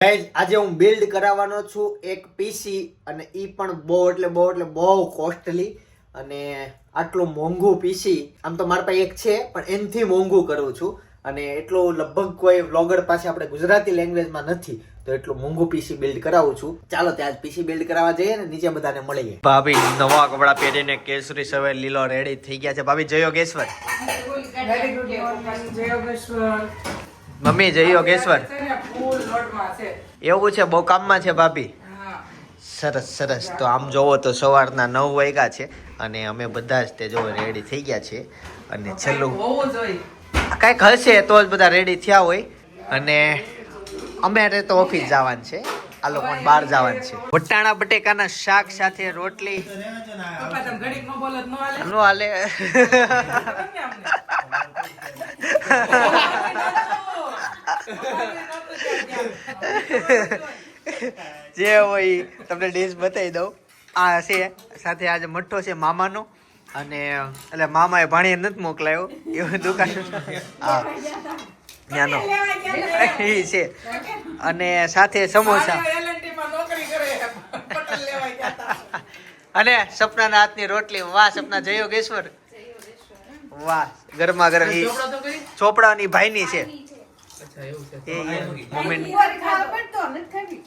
Guys આજે હું build કરાવવાનો છું એક પીસી અને એ પણ બહુ એટલે બહુ એટલે બહુ કોસ્ટલી અને આટલું મોંઘું પીસી આમ તો મારા પાસે એક છે પણ એનથી મોંઘું કરું છું. અને એટલું લગભગ કોઈ વ્લોગર પાસે આપણે ગુજરાતી લેંગ્વેજમાં નથી તો એટલું મોંઘું પીસી બિલ્ડ કરાવું છું. ચાલો ત્યાં પીસી બિલ્ડ કરાવવા જઈએ ને નીચે બધાને મળીએ ભાભી નવા કપડા પહેરીને કેસરી સવે લીલો રેડી થઈ ગયા છે. ભાભી જયો કેશ્વર વેરી ગુડ મોર્નિંગ જય યોગેશ્વર મમ્મી જય યોગેશ્વર એવું છે બહુ કામમાં છે ભાભી? સરસ સરસ. તો આમ જોવો તો સવારના નવ વાગ્યા છે અને અમે બધા જ તે જો રેડી થઈ ગયા છે. અને છેલ્લું કાંઈક હશે તો જ બધા રેડી થયા હોય. અને અમે તો ઓફિસ જવાનું છે. આ લોકો બહાર જવાનું છે. વટાણા બટેકાના શાક સાથે રોટલી. નો હાલે? જે હોય તમને ડીશ બતાવી દઉં. આ છે સાથે આજે મઠ્ઠો છે મામાનો. અને એટલે મામાએ ભાણીએ નથી મોકલાયો. એવું દુકાન હા. ત્યાંનો. એ છે. અને સાથે સમોસા. અને સપનાના હાથની રોટલી. વાહ સપના જયો યોગેશ્વર વાહ ગરમા ગરમ? ચોપડાની ભાઈની છે. અચ્છા, એવું છે.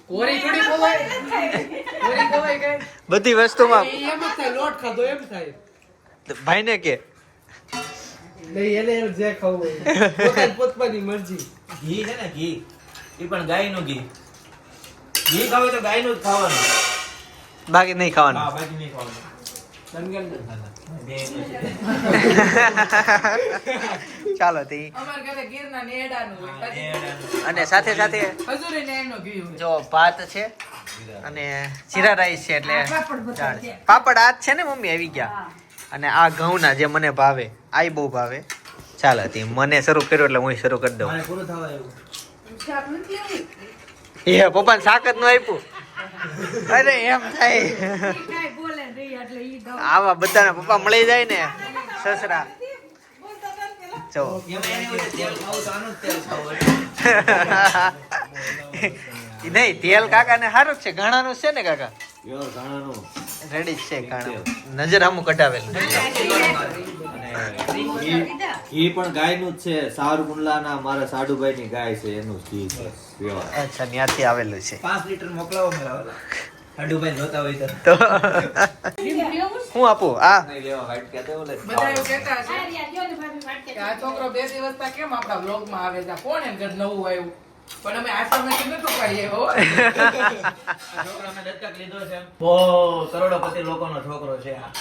કોરી થોડી ખવાય? કોરી ખવાય કે? બધી વસ્તુમાં. એમ જ થાય, લોટ ખાધો એમ થાય. ભાઈને કે. નહીં, એને જે ખાવું. પોતાની મરજી. ઘી છે ને ઘી. એ પણ ગાયનું ઘી. ઘી ખાવ તો ગાયનું જ ખાવાનું. બાકી નહીં ખાવાનું. બાકી નહીં ચાલો તે. અને સાથે સાથે ખજૂરી ને એનો ઘી હોય. જો ભાત છે અને જીરા રાઈસ છે એટલે પાપડ આ જ છે ને મમ્મી આવી ગયા. અને આ ઘઉંના જે મને ભાવે આ બહુ ભાવે. ચાલો તે મને શરૂ કર્યો એટલે હું શરૂ કરી દઉં. એ પપ્પાને શાક જ ન આપ્યું. અરે એમ થાય. આવા બધાના પપ્પા મળી જાય ને સસરા. જો. તેલ નહીં કાકા ને સારું છે ઘણાનું છે ને કાકા? રેડી છે ઘણા નજર આમ કઢાવેલું. ઘી પણ ગાયનું જ છે સાવરકુંડલાના મારા સાડુભાઈ ની ગાય છે એનું ઘી છે અચ્છા ત્યાંથી આવેલું છે. પાંચ લીટર મોકલાવો મારા સાડુભાઈ જોતા હોય તો હું આપું? આ છોકરો બે દિવસ તા કેમ આપણા બ્લોગમાં આવે છે? કોણ એમ ઘર નવું આવ્યું? પણ અમે આશ્રમેથી નતું પાડીએ હો. આ છોકરો મેં દત્તક લીધો છે. બહુ કરોડોપતિ લોકોનો છોકરો છે આ.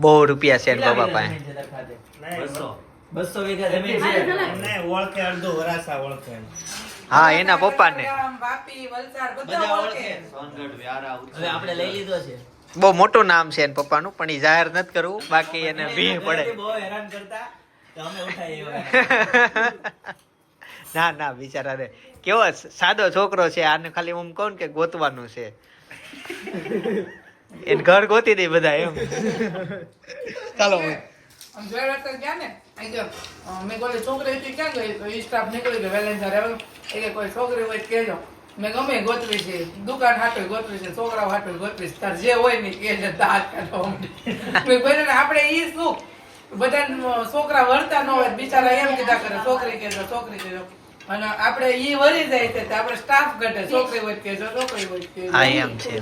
બહુ રૂપિયા છે એના પાસે કેટલા વીઘા જમીન છે બસો. વીઘા જમીન છે. ઓળખે અડધો વરાસા ઓળખે. હા એના પપ્પાને. ને વાપી વલસાડ બધા બધા ઓળખે. ઓળખે સોનગઢ વ્યારા આપણે લઈ લીધો છે. બહુ મોટું નામ છે એના પપ્પાનું પણ એ જાહેર નથી કરવું બાકી એને ભીહ પડે. બહુ હેરાન કરતા તો અમે ઉઠાઈ આવ્યા ના બિચારા રે. કેવો સાદો છોકરો છે આને ખાલી હું કહું ને કે ગોતવાનું છે. એને ઘર ગોતી દે બધા એમ. ચાલો ને છોકરી હતી ક્યાં ગઈ? તો સ્ટાફ નીકળી ગયો એ કોઈ છોકરી હોય તો કહેજો મેં ગમે ગોતરી છે. દુકાન હાટું ગોતરી છે છોકરાઓ હાટું ગોતરી છે. તાર જે હોય ને કે જ દાંત કાઢો મેં કોઈ આપણે ઈ શું? બધા છોકરા વળતા ન હોય બિચારા એમ કીધા કરે છોકરી કહેજો છોકરી કહેજો. અને આપણે ઈ વળી જાય છે તો આપણે સ્ટાફ ઘટે છોકરી હોય તો કહેજો છોકરી હોય કહેજો. હા એમ છે.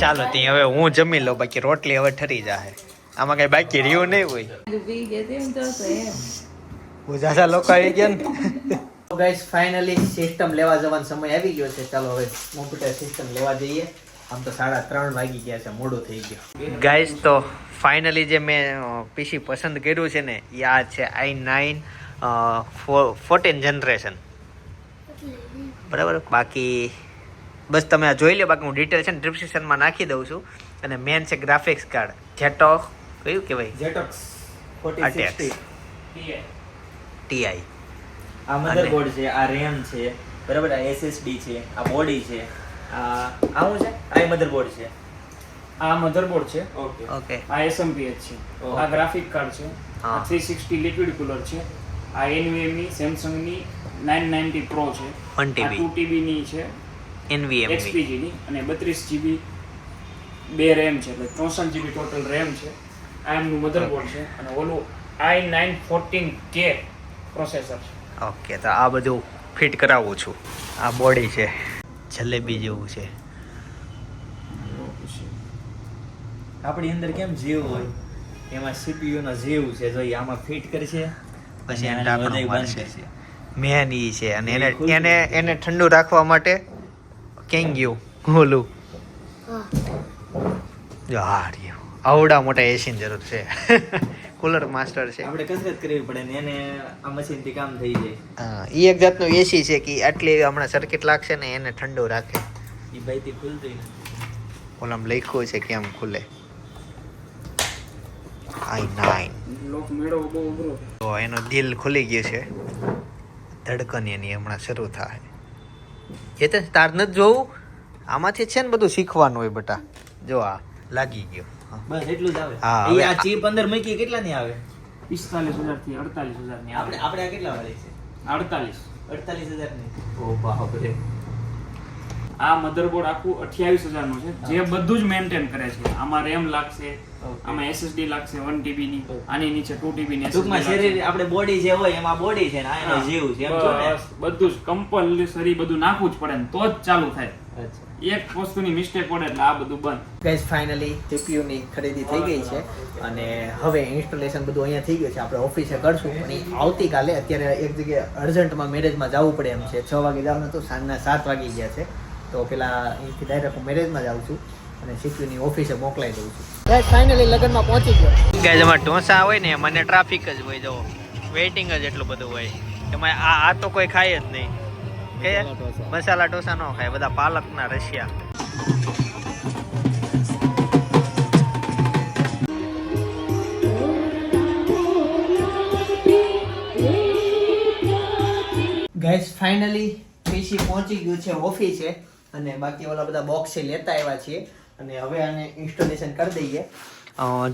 ચાલો તી હવે હું જમી લઉં બાકી રોટલી હવે ઠરી જાહે. આમાં કઈ બાકી રહ્યું નહીં હોય. ગુજરાતા લોકો આવી ગયા ને. ગાઈસ ફાઇનલી સિસ્ટમ લેવા જવાનો સમય આવી ગયો છે. ચાલો હવે કોમ્પ્યુટર સિસ્ટમ લેવા જઈએ. આમ તો સાડા ત્રણ વાગી ગયા છે મોડું થઈ ગયું. ગાઈસ તો ફાઇનલી જે મેં પીસી પસંદ કર્યું છે ને એ આ છે આઈ નાઇન ફોર્ટીન જનરેશન બરાબર? બાકી બસ તમે આ જોઈ લો બાકી હું ડિટેલ છે ને ડિસ્ક્રિપ્શનમાં નાખી દઉં છું. અને મેન છે ગ્રાફિક્સ કાર્ડ જેટો કયું કહેવાય? જેટોક્સ ટીઆઈ આ મધરબોર્ડ છે આ રેમ છે બરાબર? આ એસએસડી છે આ બોડી છે આ આવું છે? આ મધરબોર્ડ છે. આ મધરબોર્ડ છે. ઓકે ઓકે આ એસએમપીએચ છે. આ ગ્રાફિક કાર્ડ છે. આ થ્રી સિક્સટી લિક્વિડ કુલર છે. આ એનવીએમઈ સેમસંગની નાઇન નાઇન્ટી પ્રો છે. 1 TB. ટીબીની છે. NVMe એક્સપીજીની અને બત્રીસ જીબી બે રેમ છે. એટલે ચોસઠ જીબી ટોટલ રેમ છે. આ એમનું મધરબોર્ડ છે. અને ઓલું I nine fourteen K processor છે. ઓકે તો આ બધું ફિટ કરાવું છું. આ બોડી છે. જલેબી જેવું છે. આપણી અંદર કેમ જીવ હોય? એમાં સીપીયુ નો જીવ છે જો આમાં ફિટ કરશે. પછી એને ઢાંકણું મારશે. મેન ઈ છે. અને એને એને એને ઠંડુ રાખવા માટે કેંગ્યુ ગયું ઓલું જો આ રહ્યું. આવડા મોટા એસીની જરૂર છે. કુલર માસ્ટર છે. આપણે કસરત કરવી પડે ને એને આ મશીનથી કામ થઈ જાય. હા એ એક જાતનું એસી છે કે આટલી હમણાં સર્કિટ લાગશે ને એને ઠંડો રાખે. એ ભાઈ થી ખુલતું નથી ઓલામ લખ્યું છે કેમ ખુલે? આઈ નાઇન લોક મેળવવો બહુ ઉભરો તો એનો દિલ ખુલી ગયો છે. ધડકન એની હમણાં શરૂ થાય. એ તો તાર નથી જોવું? આમાંથી છે ને બધું શીખવાનું હોય બટા. જો આ લાગી ગયો. બસ એટલું જ આવે. હા, એ આ ચીપ અંદર મૂકી કેટલા ની આવે? પિસ્તાલીસ હજારથી અડતાલીસ હજારની આપણે આપણે આ કેટલા વાળી છે? અડતાલીસ. અડતાલીસ હજારની ઓ બાપ રે આ મધરબોર્ડ આખું અઠ્યાવીસ હજારનું છે. જે બધું જ મેન્ટેન કરે છે. આમાં રેમ લાગશે આમાં એસએસડી લાગશે વન ટીબી ની. આની નીચે ટુ ટીબી ની ટૂંકમાં શરીર આપણે બોડી જે હોય એમાં બોડી છે ને આ એનો જીવ છે બધું જ. કમ્પલસરી બધું નાખવું જ પડે ને તો જ ચાલુ થાય. અચ્છા. એક વસ્તુની મિસ્ટેક પડે એટલે આ બધું બંધ. ગાઈઝ ફાઇનલી સીપીયુની ખરીદી થઈ ગઈ છે અને હવે ઇન્સ્ટોલેશન બધું અહીંયા થઈ ગયું છે. આપણે ઓફિસે કરશું પણ આવતીકાલે અત્યારે એક જગ્યાએ અર્જન્ટમાં મેરેજમાં જવું પડે એમ છે. છ વાગે જવાનું હતું સાંજના સાત વાગી ગયા છે. તો પેલા અહીંથી ડાયરેક્ટ હું મેરેજમાં જાઉં છું અને સીપીયુની ઓફિસે મોકલાઈ દઉં છું. ગાઈઝ ફાઇનલી લગ્નમાં પહોંચી ગયો. ગાઈઝ એમાં ઢોસા હોય ને મને ટ્રાફિક જ હોય જો વેઇટિંગ જ એટલું બધું હોય. એમાં આ આ તો કોઈ ખાય જ નહીં. કે મસાલા ઢોસા ન ખાય બધા પાલકના રશિયા. ગાઈસ ફાઇનલી પીસી પહોંચી ગયું છે ઓફિસે અને બાકી ઓલા બધા બોક્સ લેતા આવ્યા છીએ અને હવે આને ઇન્સ્ટોલેશન કરી દઈએ.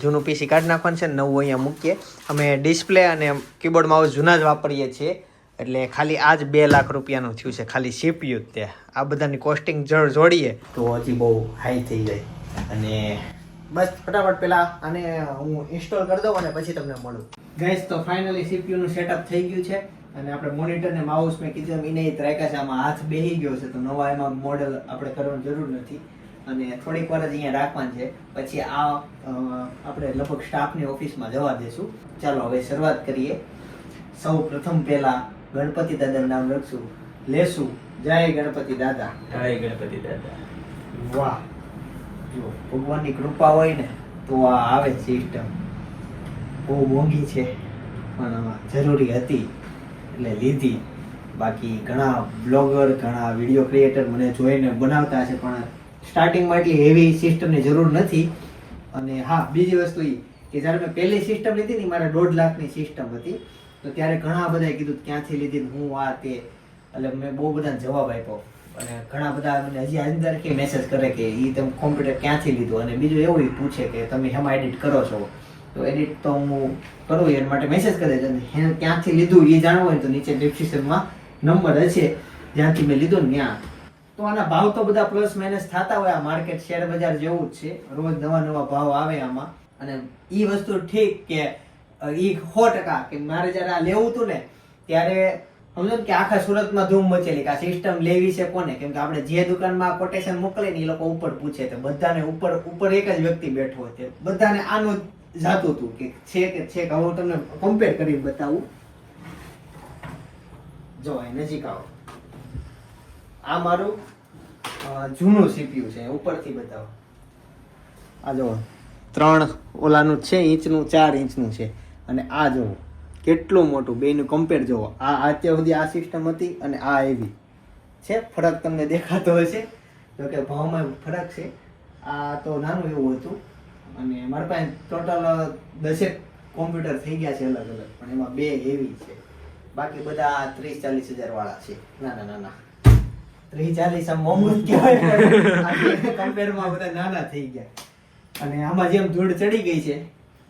જૂનું પીસી કાઢી નાખવાનું છે નવું અહીંયા મૂકીએ. અમે ડિસ્પ્લે અને કીબોર્ડ માઉસ જૂના જ વાપરીએ છીએ. એટલે ખાલી આ જ બે લાખ રૂપિયાનું થયું છે, ખાલી સીપીયુ તે. આ બધાની કોસ્ટિંગ જળ જોડીએ. તો હજી બહુ હાઈ થઈ જાય. અને બસ ફટાફટ પેલા આને હું ઇન્સ્ટોલ કરી દઉં અને પછી તમને મળું. ગાઈસ તો ફાઇનલી સીપીયુ નું સેટઅપ થઈ ગયું છે અને આપણે મોનિટર ને માઉસ મેં કીધું એને ત્રાયકા છે આમાં હાથ બેહી ગયો છે, તો નવા એમાં મોડેલ આપણે કરવાની જરૂર નથી. અને થોડીક વાર જ અહીંયા રાખવાનું છે. પછી આ આપણે લગભગ સ્ટાફની ઓફિસમાં જવા દેશું. ચાલો હવે શરૂઆત કરીએ. સૌ પ્રથમ પહેલા ગણપતિ દાદાનું નામ લખશું. લેશું. જય ગણપતિ દાદા. જય ગણપતિ દાદા. વાહ. જો ભગવાનની કૃપા હોય ને તો આ આવે સિસ્ટમ બહુ મોંઘી છે પણ જરૂરી હતી. એટલે લીધી. બાકી ઘણા બ્લોગર ઘણા વીડિયો ક્રિએટર મને જોઈને બનાવતા છે પણ સ્ટાર્ટિંગમાં એટલી હેવી સિસ્ટમની જરૂર નથી. અને હા બીજી વસ્તુ એ કે જ્યારે મેં પહેલી સિસ્ટમ લીધી ને મારે દોઢ લાખની સિસ્ટમ હતી. તો ત્યારે ઘણા બધાએ કીધું ક્યાંથી લીધી હું આ તે? એટલે મેં બહુ બધા જવાબ આપ્યો. અને ઘણા બધા મને હજી અંદર કે મેસેજ કરે કે એ તમે કોમ્પ્યુટર ક્યાંથી લીધું? અને બીજું એવું પૂછે કે તમે હેમાં એડિટ કરો છો? તો એડિટ તો હું કરું એના માટે મેસેજ કરે છે ક્યાંથી લીધું? એ જાણવું હોય તો નીચે ડિસ્ક્રિપ્શનમાં નંબર હશે. જ્યાંથી મેં લીધું ને ત્યાં. તો આના ભાવ તો બધા પ્લસ માઇનસ થતા હોય. આ માર્કેટ શેર બજાર જેવું જ છે. રોજ નવા નવા ભાવ આવે આમાં. અને એ વસ્તુ ઠીક કે એ સો ટકા કે મારે જ્યારે આ લેવું હતું ને, ત્યારે સમજો કે આખા સુરતમાં ધૂમ મચેલી કે આ સિસ્ટમ લેવી છે કોને? કેમ કે આપણે જે દુકાનમાં કોટેશન મોકલે ને એ લોકો ઉપર પૂછે તો બધાને ઉપર ઉપર એક જ વ્યક્તિ બેઠો હોય બધાને આનું જાતું હતું કે છે કે છે કે હું તમને કમ્પેર કરીને બતાવું. જો એ નજીક આવો. આ મારું જૂનું સીપીયુ છે. ઉપરથી બતાવો. આ જો, ત્રણ ઓલાનું છે, ઇંચનું, ચાર ઇંચનું છે. અને આ જુઓ કેટલું મોટું બેનું કમ્પેર જુઓ આ અત્યાર સુધી આ સિસ્ટમ હતી અને આ એવી. છે? ફરક તમને દેખાતો હશે. જો કે ભાવમાં ફરક છે. આ તો નાનું એવું હતું. અને મારા પાસે ટોટલ દસેક કોમ્પ્યુટર થઈ ગયા છે અલગ અલગ, પણ એમાં બે એવી છે. બાકી બધા ત્રીસ ચાલીસ હજાર વાળા છે. નાના નાના. ત્રીસ ચાલીસ આમ મોંઘું કહેવાય કમ્પેરમાં બધા નાના થઈ ગયા. અને આમાં જેમ ધૂળ ચડી ગઈ છે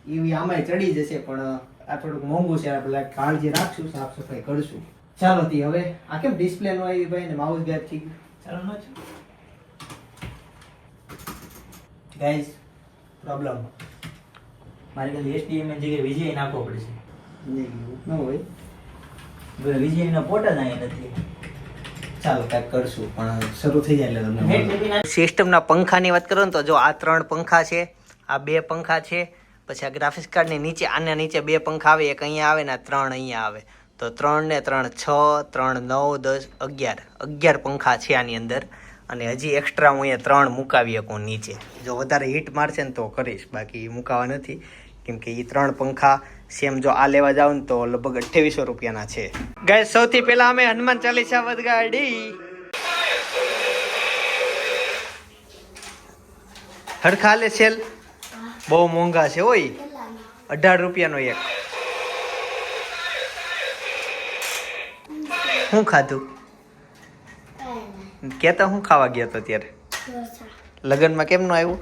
એવી આમાંય ચડી જશે પણ આ થોડુંક મોંઘું છે આપણે કાળજી રાખશું સાફ સફાઈ કરશું. ચાલો તી હવે આ કેમ ડિસ્પ્લે નો આવી ભાઈ ને માઉસ ગાયબ થઈ ગયું? ચાલો ન છે ગાઈઝ પ્રોબ્લેમ મારી પાસે એસડીએમની જગ્યાએ વીજીઆઈ નાખવો પડશે ન હોય. વીજીઆઈ નો પોટ જ અહીં નથી. ચાલો કાંઈક કરશું પણ શરૂ થઈ જાય એટલે તમને. સિસ્ટમના પંખાની વાત કરો ને તો જો આ ત્રણ પંખા છે આ બે પંખા છે પછી આ ગ્રાફિક્સ કાર્ડની નીચે આના નીચે બે પંખા આવે, એક અહીંયા આવે ને ત્રણ અહીંયા આવે. તો ત્રણ ને ત્રણ છ, ત્રણ નવ, દસ, અગિયાર. અગિયાર પંખા છે આની અંદર. અને હજી એક્સ્ટ્રા હું અહીંયા ત્રણ મુકાવી શકું નીચે. જો વધારે હીટ મારશે ને તો કરીશ. બાકી મુકાવા નથી. કેમ કે એ ત્રણ પંખા સેમ જો આ લેવા જાવ ને તો લગભગ અઠ્યાવીસો રૂપિયાના છે. ગાય સૌથી પહેલા અમે હનુમાન ચાલીસા વદગાડી. હડખા લે સેલ. બહુ મોંઘા છે ઓય. અઢાર રૂપિયાનો એક. શું ખાધું? કેતા હું ખાવા ગયો તો ત્યારે લગ્નમાં કેમ નો આવ્યું?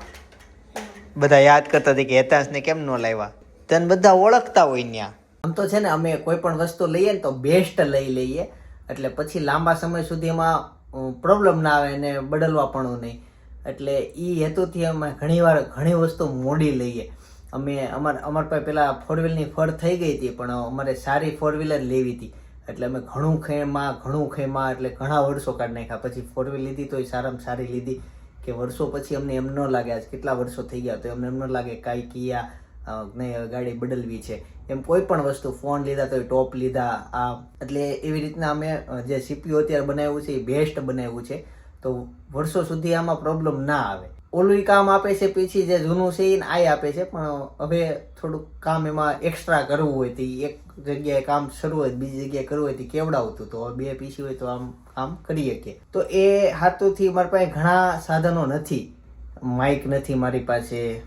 બધા યાદ કરતા હતા કે હેતાંશને કેમ નો લાવ્યા? તને બધા ઓળખતા હોય ત્યાં આમ તો છે ને, અમે કોઈ પણ વસ્તુ લઈએ ને તો બેસ્ટ લઈ લઈએ. એટલે પછી લાંબા સમય સુધી એમાં પ્રોબ્લેમ ના આવે ને બદલવા પણ નહીં. એટલે એ હેતુથી અમે ઘણીવાર ઘણી વસ્તુ મોડી લઈએ. અમે અમાર અમાર પાસે પહેલાં ફોર વ્હીલની ફળ થઈ ગઈ હતી, પણ અમારે સારી ફોર વ્હીલર લેવી હતી. એટલે અમે ઘણું ખેમાં ઘણું ખેમાં, એટલે ઘણા વર્ષો કાઢી નાખ્યા. પછી ફોર વ્હીલ લીધી તો સારામાં સારી લીધી. કે વર્ષો પછી અમને એમ ન લાગે આજ કેટલા વર્ષો થઈ ગયા તો અમને એમ ન લાગે કાંઈ કિયા નહીં ગાડી બદલવી છે. એમ કોઈ પણ વસ્તુ ફોન લીધા તો ટોપ લીધા, આ. એટલે એવી રીતના અમે જે સીપીયુ અત્યારે બનાવ્યું છે, એ બેસ્ટ બનાવ્યું છે. તો વર્ષો સુધી આમાં પ્રોબ્લેમ ના આવે. ઓલું કામ આપે છે પછી જે જૂનું છે એને આય આપે છે, પણ હવે થોડુંક કામ એમાં એક્સ્ટ્રા કરવું હોય તો એક જગ્યાએ કામ શરૂ હોય, બીજી જગ્યાએ કરવું હોય તો કેવડાવતું? તો બે પીસી હોય તો આમ કામ કરી શકીએ. તો એ હાથોથી મારી પાસે ઘણા સાધનો નથી. માઇક નથી મારી પાસે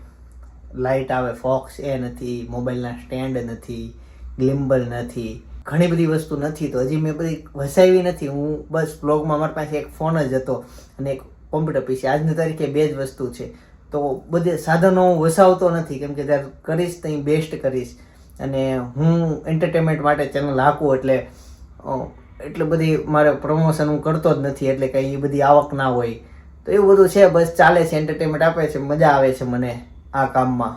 લાઇટ આવે ફોક્સ એ નથી મોબાઈલના સ્ટેન્ડ નથી ગ્લિમ્બલ નથી. ઘણી બધી વસ્તુ નથી, તો હજી મેં બધી વસાવી નથી. હું બસ બ્લોગમાં મારી પાસે એક ફોન જ હતો અને એક કોમ્પ્યુટર પીસી આજની તારીખે બે જ વસ્તુ છે. તો બધે સાધનો હું વસાવતો નથી, કેમ કે ત્યારે કરીશ તો બેસ્ટ કરીશ. અને હું એન્ટરટેનમેન્ટ માટે ચેનલ હાકું એટલે એટલે બધી મારે પ્રમોશન હું કરતો જ નથી, એટલે કંઈ એ બધી આવક ના હોય. તો એવું બધું છે, બસ ચાલે છે એન્ટરટેનમેન્ટ આપે છે, મજા આવે છે મને આ કામમાં.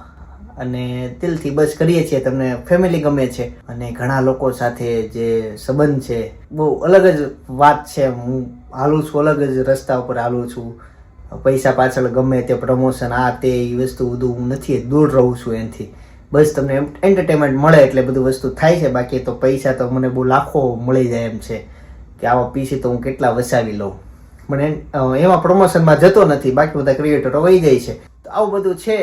અને દિલથી બસ કરીએ છીએ, તમને ફેમિલી ગમે છે અને ઘણા લોકો સાથે જે સંબંધ છે, બહુ અલગ જ વાત છે. હું હાલું છું, અલગ જ રસ્તા ઉપર હાલું છું. પૈસા પાછળ ગમે તે પ્રમોશન આ તે એ વસ્તુ બધું હું નથી, દૂર રહું છું એનાથી. બસ તમને એન્ટરટેનમેન્ટ મળે એટલે બધું વસ્તુ થાય છે. બાકી તો પૈસા તો મને બહુ લાખો મળી જાય એમ છે કે આવા પીસી તો હું કેટલા વસાવી લઉં. મને એમાં પ્રમોશનમાં જતો નથી. બાકી બધા ક્રિએટરો વહી જાય છે. તો આવું બધું છે.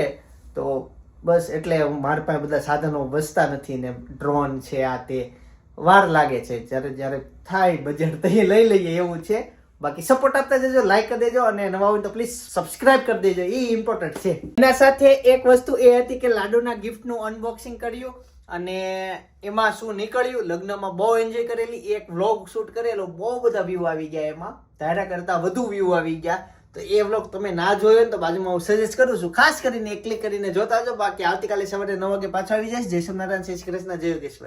તો બસ એટલે મારી પાસે બધા સાધનો વસતા નથી ને ડ્રોન છે આ તે. વાર લાગે છે. જ્યારે જ્યારે થાય બજેટ તો લઈ લઈએ એવું છે. બાકી સપોર્ટ આપતા જજો લાઈક કરી દેજો અને નવા હોય તો પ્લીઝ સબસ્ક્રાઇબ કરી દેજો. એ ઇમ્પોર્ટન્ટ છે. એના સાથે એક વસ્તુ એ હતી કે લાડુના ગિફ્ટનું અનબોક્સિંગ કર્યું અને એમાં શું નીકળ્યું? લગ્નમાં બહુ એન્જોય કરેલી. એક વ્લોગ શૂટ કરેલો. બહુ બધા વ્યૂ આવી ગયા એમાં. ધારા કરતા વધુ વ્યૂ આવી ગયા. તો એ વ્લોગ તમે ના જોયો ને તો બાજુમાં હું સજેસ્ટ કરું છું. ખાસ કરીને ક્લિક કરીને જોતા જો બાકી આવતીકાલે સવારે નવ વાગે પાછા આવી જઈશ. જય સોમનારાયણ શ્રી કૃષ્ણ, જય યોગેશ્વર.